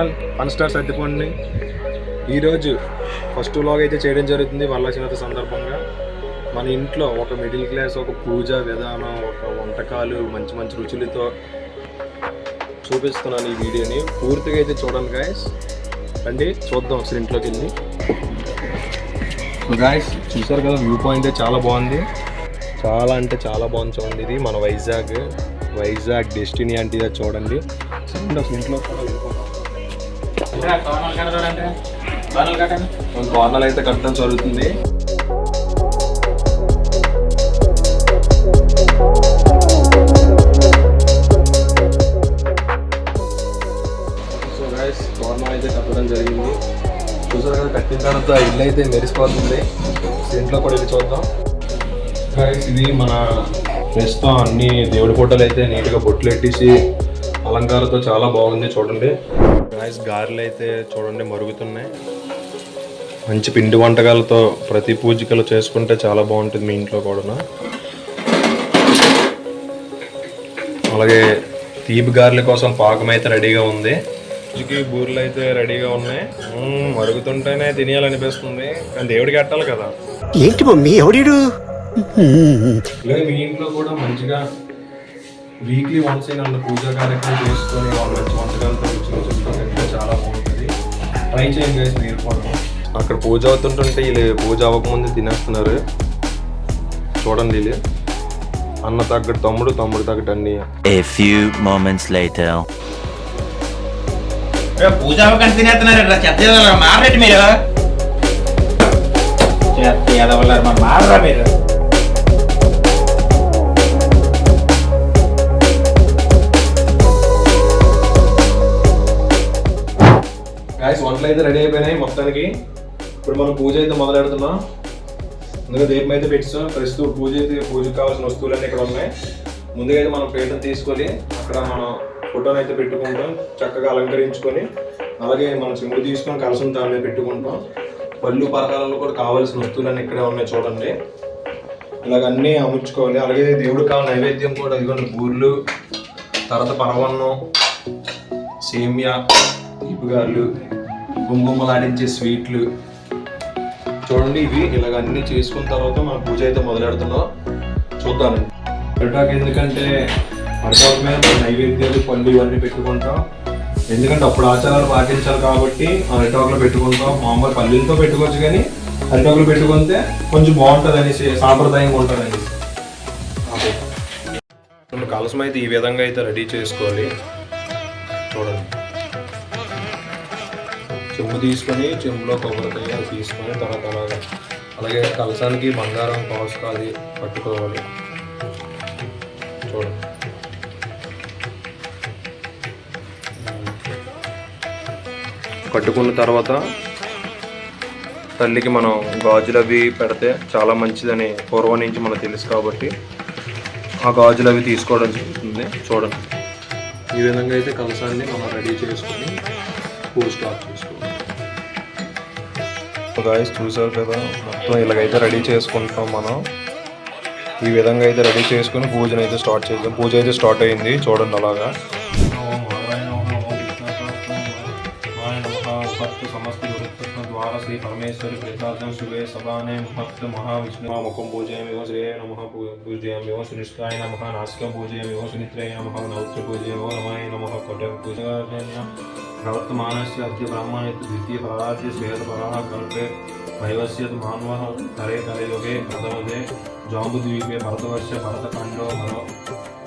Channel one star సత్యపండి ఈరోజు first vlog అయితే చేయడం జరుగుతుంది వరలక్ష్మీత సందర్భంగా. మన ఇంట్లో ఒక మిడిల్ క్లాస్ ఒక పూజ విధానం ఒక వంటకాలు మంచి మంచి రుచులతో చూపిస్తున్నాను ఈ వీడియోని. పూర్తిగా అయితే చూడండి గాయస్ అండి చూద్దాం అసలు ఇంట్లోకి వెళ్ళి. గాయస్ చూసారు కదా వ్యూ పాయింట్ అయితే చాలా బాగుంది. చాలా అంటే చాలా బాగుంది చూడండి ఇది మన వైజాగ్. వైజాగ్ డెస్టినీ అంటే ఇది చూడండి అసలు ఇంట్లో కూడా అయితే కట్టడం జరుగుతుంది. సో గైస్ కార్నర్ అయితే కట్టడం జరిగింది. చూసారు కదా కట్టిన తర్వాత ఇల్లు అయితే మెరిసిపోతుంది. ఇంట్లో కూడా వెళ్ళి చూద్దాం. గైస్ ఇది మన ప్రస్తుతం అన్ని దేవుడి ఫోటోలు అయితే నీట్గా బొట్లు పెట్టేసి అలంకారంతో చాలా బాగుంది చూడండి. గైస్ గారెలు అయితే చూడండి మరుగుతున్నాయి. మంచి పిండి వంటకాలతో ప్రతి పూజికలు చేసుకుంటే చాలా బాగుంటుంది మీ ఇంట్లో కూడా అలాగే తీపి గారెల కోసం పాకం అయితే రెడీగా ఉంది. పూజకి బూరెలు అయితే రెడీగా ఉన్నాయి. మరుగుతుంటేనే తినేయాలనిపిస్తుంది. కానీ దేవుడికి కట్టాలి కదా. ఏంటి మమ్మీ అలాగే మీ ఇంట్లో కూడా మంచిగా వీక్లీ వన్స్ అయిన పూజా కార్యక్రమం చేసుకొని వాళ్ళు మంచి వంటకాలతో ట్రై చేయండి మీరు కూడా. అక్కడ పూజ అవుతుంటుంటే వీళ్ళు పూజ అవ్వకముందు తినేస్తున్నారు. చూడండి వీళ్ళు. అన్న తగ్గట్టు తమ్ముడు తమ్ముడు తగ్గట్టు అన్ని. A few moments later. పూజ అవ్వకండి తినేస్తున్నారు. ఇట్లా చెత్త మారరేంటి మీరు? చెత్త ఎదవలారు మరి మారరా మీరు? గాయస్ వంటలు అయితే రెడీ అయిపోయినాయి మొత్తానికి. ఇప్పుడు మనం పూజ అయితే మొదలెడుతున్నాం. ముందుగా దీపం అయితే పెట్టాం ప్రస్తుతం పూజ అయితే పూజకు కావాల్సిన వస్తువులన్నీ ఇక్కడ ఉన్నాయి. ముందుగా అయితే మనం పీటను తీసుకొని అక్కడ మనం ఫోటోని అయితే పెట్టుకుంటాం. చక్కగా అలంకరించుకొని అలాగే మనం చెంబు తీసుకొని కలసం దాని పెట్టుకుంటాం. పళ్ళు పరకాలలో కూడా కావాల్సిన వస్తువులన్నీ ఇక్కడే ఉన్నాయి చూడండి. ఇలాగ అన్నీ అమర్చుకోవాలి. అలాగే దేవుడు కావాల నైవేద్యం కూడా ఇదిగోండి బూర్లు తర్వాత పరవన్నం సేమియా తీపిగాళ్ళు గుమ్గుమ్మలాడించే స్వీట్లు. చూడండి ఇవి ఇలాగ అన్ని చేసుకున్న తర్వాత మన పూజ అయితే మొదలెడుతున్నాం. చూద్దామండి అరిటాకు ఎందుకంటే అరిటాకు మీద నైవేద్యాలు పళ్ళు ఇవన్నీ పెట్టుకుంటాం. ఎందుకంటే అప్పుడు ఆచారాలు పాటించాలి కాబట్టి అరిటాకులో పెట్టుకుంటాం. మామూలు పల్లెలతో పెట్టుకోవచ్చు కానీ అరిటాకులు పెట్టుకుంటే కొంచెం బాగుంటుంది అనేసి సాంప్రదాయంగా ఉంటుంది అనేసి కలసం అయితే ఈ విధంగా అయితే రెడీ చేసుకోవాలి. చూడండి. చెంబు తీసుకొని చెంబులో కొబ్బరికాయ తీసుకొని తర్వాత అలాగా అలాగే కలసానికి బంగారం కాసుక అది పట్టుకోవాలి. చూడండి కట్టుకున్న తర్వాత తల్లికి మనం గాజులు అవి పెడితే చాలా మంచిదని పూర్వం నుంచి మనకు తెలుసు కాబట్టి ఆ గాజులు అవి తీసుకోవడం జరుగుతుంది. చూడండి. ఈ విధంగా అయితే కలసాన్ని మనం రెడీ చేసుకొని పూజ స్టార్ట్ చేసుకోవాలి గాయస్ చూసారు కదా? మొత్తం ఇలాగైతే రెడీ చేసుకుంటాం మనం. ఈ విధంగా అయితే రెడీ చేసుకుని పూజను అయితే స్టార్ట్ చేద్దాం. పూజ అయితే స్టార్ట్ అయింది చూడండి అలాగా. ద్వారా శ్రీ పరమేశ్వరి ప్రసాదం శివే సభానే ముహూర్త మహావిష్ణు ముఖం పూజయామివ శ్రేయ నమ పూజయామివ సునిష్టాయ నమ నాసిక పూజయామివ సునిత్రయ నమ నౌత్ర పూజయమో నమాయ నమ కొట్ట పూజ प्रवर्तमान से ब्राह्मण द्वितीयपराज्य श्वेतपरः कल्पे वैवस्यत् मानवः तरे कलयुगे प्रथमदे जाम्बुद्वीपे भरतवर्ष भरतखण्डो मनो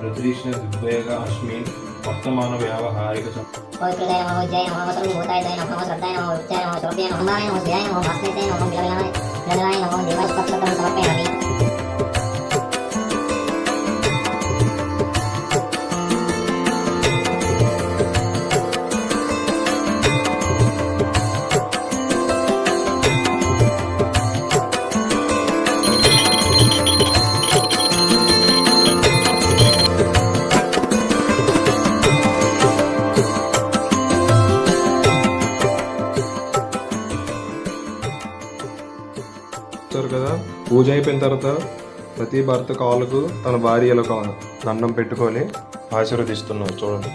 ऋतृष्णदिग्वेग अस्मिन् वर्तमानव्यावहारिक जय नमः जय नमः सर्वभूताय చూస్తారు కదా? పూజ అయిపోయిన తర్వాత ప్రతి భర్త కాళ్ళకు తన భార్యలకు దండం పెట్టుకొని ఆశీర్వదిస్తున్నారు చూడండి.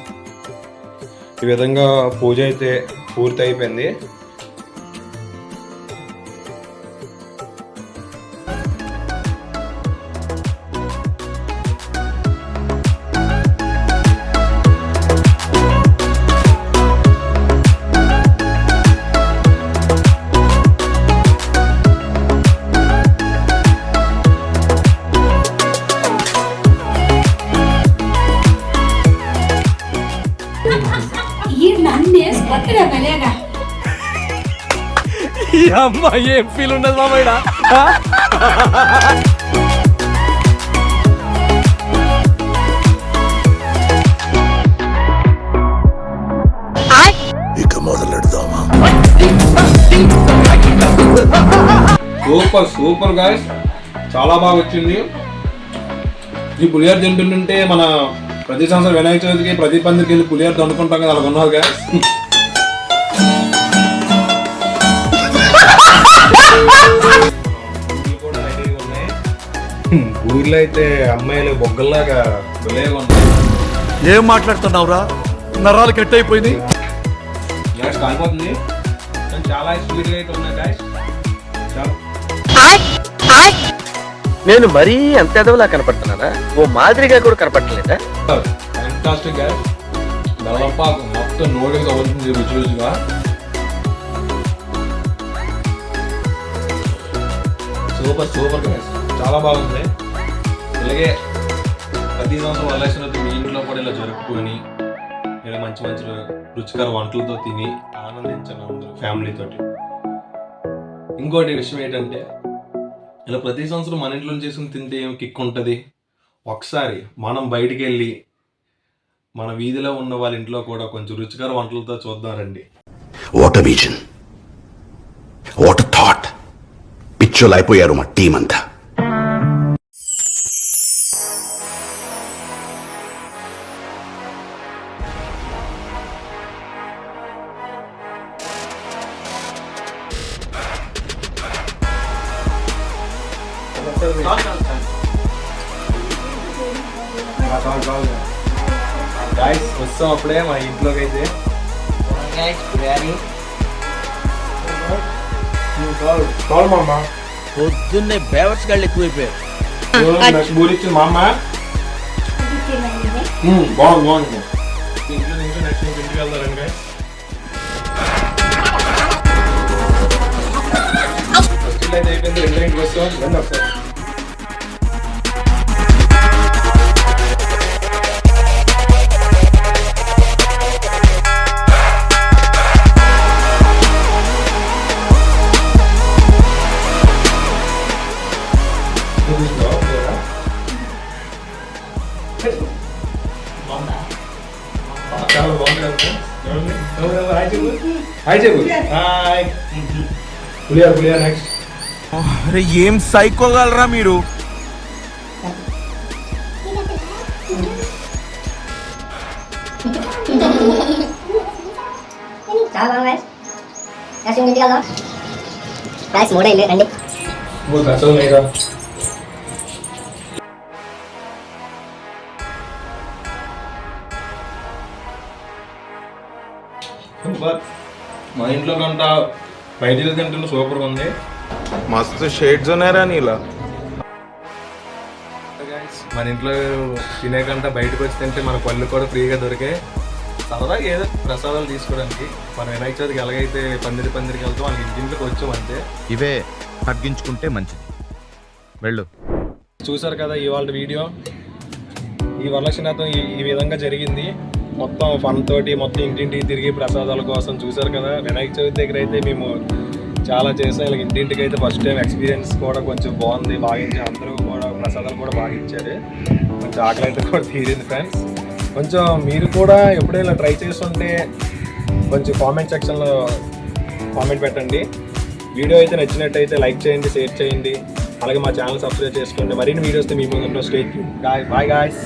ఈ విధంగా పూజ అయితే పూర్తి అయిపోయింది ఈ నన్నేసి కొట్టడా మెలేగా సూపర్ సూపర్ గాయస్ చాలా బాగా వచ్చింది. ఈ పులిహోర తింటుంటే మన ప్రతి సంవత్సరం వినాయక చవితికి ప్రతి పందిరికి వెళ్ళి పులిహోర దండుకుంటాం కదా అలా ఉన్నారు గాయస్ ఊర్లో అయితే అమ్మాయిలు బొగ్గల్లాగా ఏం మాట్లాడుతున్నావురా? నరాలు కట్ అయిపోయింది గ్యాస్ కాలిపోతుంది. కానీ చాలా స్వీట్గా అయితే ఉన్నాయి గాయస్ చాలా నేను మరీ అంత ఎదవలా కనపడుతున్నానా? ఓ మాదిరిగా కూడా కనపడలేదా ఫ్యాంటాస్టిక్ గ్యాస్ మొత్తం నోటికి తగులుతుంది సూపర్ సూపర్ చాలా బాగుంది. అలాగే ప్రతి సంవత్సరం వల్లేసినట్టు మీ ఇంట్లో కూడా ఇలా జరుపుకొని ఇలా మంచి మంచి రుచికర వంటలతో తిని ఆనందించాను అందరూ ఫ్యామిలీ ఇంకోటి విషయం ఏంటంటే ఇలా ప్రతి సంవత్సరం మన ఇంట్లో చేసుకుని తింటే ఏం కిక్ ఉంటుంది? ఒకసారి మనం బయటికి వెళ్ళి మన వీధిలో ఉన్న వాళ్ళ ఇంట్లో కూడా కొంచెం రుచికర వంటలతో చూద్దాం రండి వాట్ విజన్ వాట్ థాట్ పిచ్చోలు అయిపోయారు మా టీం అంతా. గాయస్ వస్తాం అప్పుడే మా ఇంట్లోకి అయితే పొద్దున్నే బేవర్స్ గాళ్ళు ఎక్కువైపోయారు నెక్స్ట్ బూరి ఇచ్చింది మా అమ్మ మ్మ్, బాగుంది బాగుంది. ఇంట్లో నుంచి నెక్స్ట్ ఇంటికి వెళ్తారండి అయితే అయిపోయింది రెండో ఇంటికి వస్తాం. రండి ఒకసారి doing job there. చాలా బాగుంది ఏం సైకోగలరా మీరు మూడైంది రండి సూపర్ మా ఇంట్లో కంట బయట తింటుంటే సూపర్గా ఉంది. మస్తు షేడ్స్ ఉన్నారా నీలా. మన ఇంట్లో తినే కంట బయటకు వచ్చి తింటే మన పళ్ళు కూడా ఫ్రీగా దొరికే సరదాగా ఏదో ప్రసాదాలు తీసుకోవడానికి. మనం వినాయక చవితికి ఎలాగైతే పందిరి పందిరికి వెళ్తాం వాళ్ళకి ఇంటింటికి వచ్చాం అంతే. ఇవే తగ్గించుకుంటే మంచిది. వెళ్ళు. చూసారు కదా ఇవాళ వీడియో. ఈ వరలక్ష్మీనాథం ఈ ఈ విధంగా జరిగింది. మొత్తం ఫన్ తోటి మొత్తం ఇంటింటికి తిరిగి ప్రసాదాల కోసం చూసారు కదా. వినాయక చవితి దగ్గర అయితే మేము చాలా చేసాం. ఇలా ఇంటింటికి అయితే ఫస్ట్ టైం ఎక్స్పీరియన్స్ కూడా కొంచెం బాగుంది. బాగా అందరూ కూడా ప్రసాదాలు కూడా బాగా ఇచ్చారు. కొంచెం ఆకలి అయితే కూడా తీరింది ఫ్రెండ్స్ కొంచెం మీరు కూడా ఎప్పుడైనా ట్రై చేస్తుంటే కొంచెం కామెంట్ సెక్షన్లో కామెంట్ పెట్టండి. వీడియో అయితే నచ్చినట్టయితే లైక్ చేయండి షేర్ చేయండి. అలాగే మా ఛానల్ సబ్స్క్రైబ్ చేసుకోండి మరిన్ని వీడియోస్ మీ ముందు స్టేట్ బాయ్ బాయ్ గాయస్